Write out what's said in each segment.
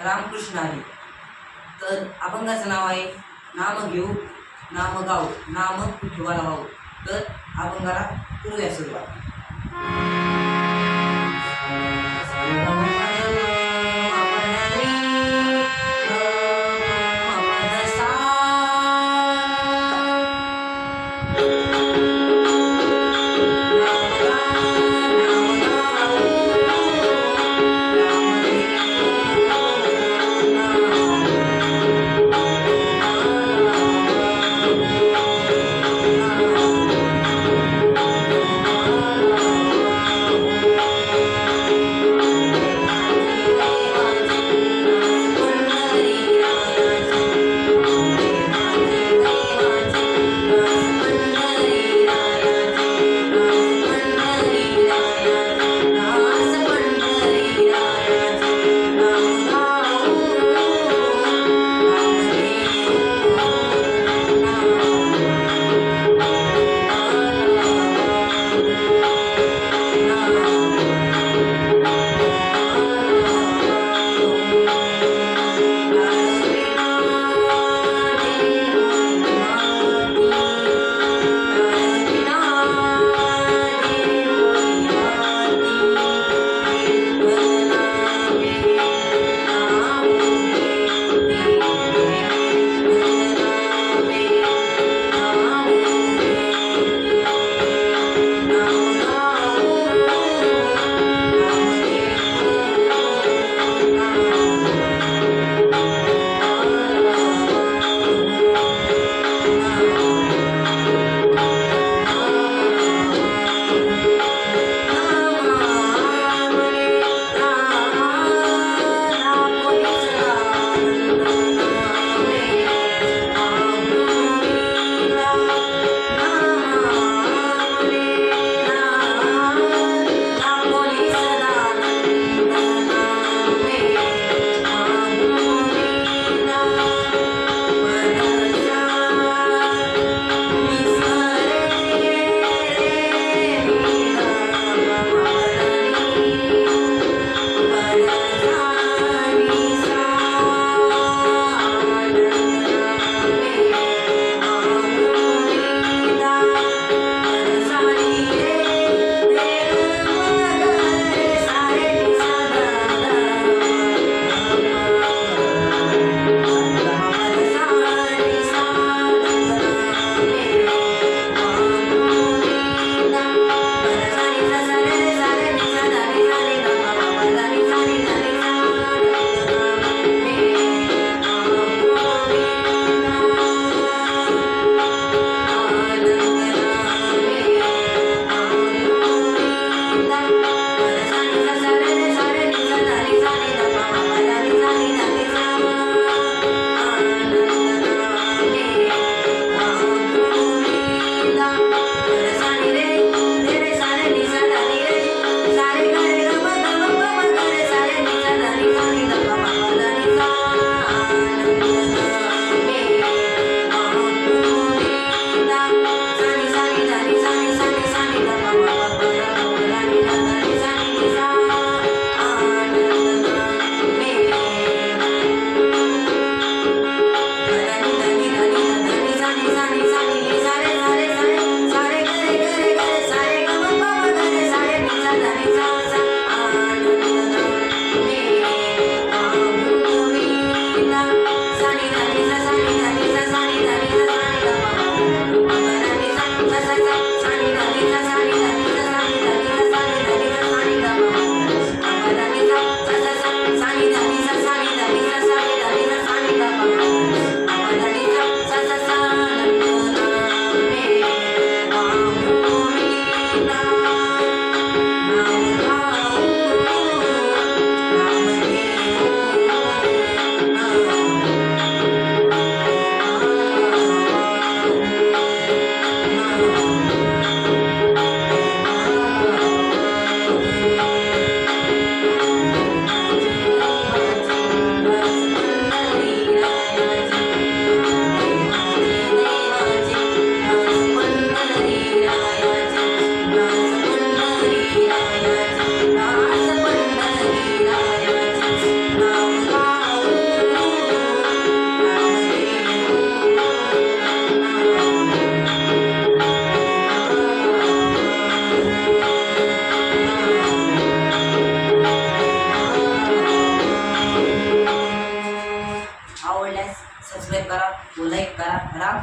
रामकृष्ण हरी तर अभंगाचं नाव आहे नाम घेऊ नाम गाऊ नाम विठोबाला वाहू. तर अभंगाला करूया सुरुवात.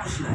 কৃষ্ণ